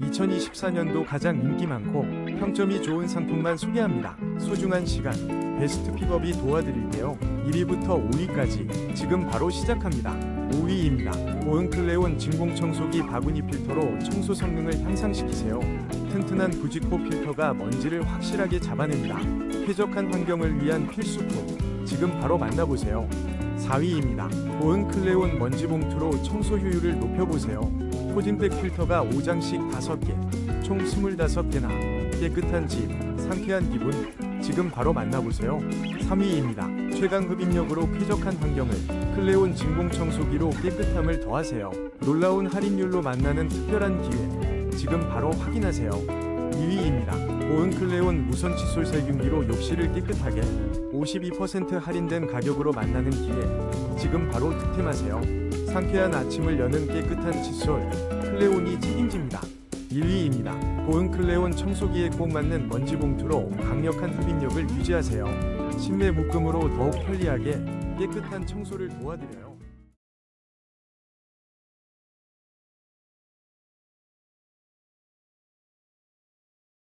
2024년도 가장 인기 많고 평점이 좋은 상품만 소개합니다. 소중한 시간, 베스트 픽업이 도와드릴게요. 1위부터 5위까지 지금 바로 시작합니다. 5위입니다. 보온클레온 진공청소기 바구니 필터로 청소 성능을 향상시키세요. 튼튼한 부직포 필터가 먼지를 확실하게 잡아냅니다. 쾌적한 환경을 위한 필수품. 지금 바로 만나보세요. 4위입니다. 보온클레온 먼지 봉투로 청소 효율을 높여보세요. 포진백 필터가 5장씩 5개, 총 25개나 깨끗한 집, 상쾌한 기분. 지금 바로 만나보세요. 3위입니다. 최강 흡입력으로 쾌적한 환경을 클레온 진공 청소기로 깨끗함을 더하세요. 놀라운 할인율로 만나는 특별한 기회. 지금 바로 확인하세요. 2위입니다. 보온 클레온 무선 칫솔 살균기로 욕실을 깨끗하게 52% 할인된 가격으로 만나는 기회. 지금 바로 득템하세요. 상쾌한 아침을 여는 깨끗한 칫솔 클레온이 책임집니다. 1위입니다. 보온 클레온 청소기에 꼭 맞는 먼지 봉투로 강력한 흡입력을 유지하세요. 실내 묶음으로 더욱 편리하게 깨끗한 청소를 도와드려요.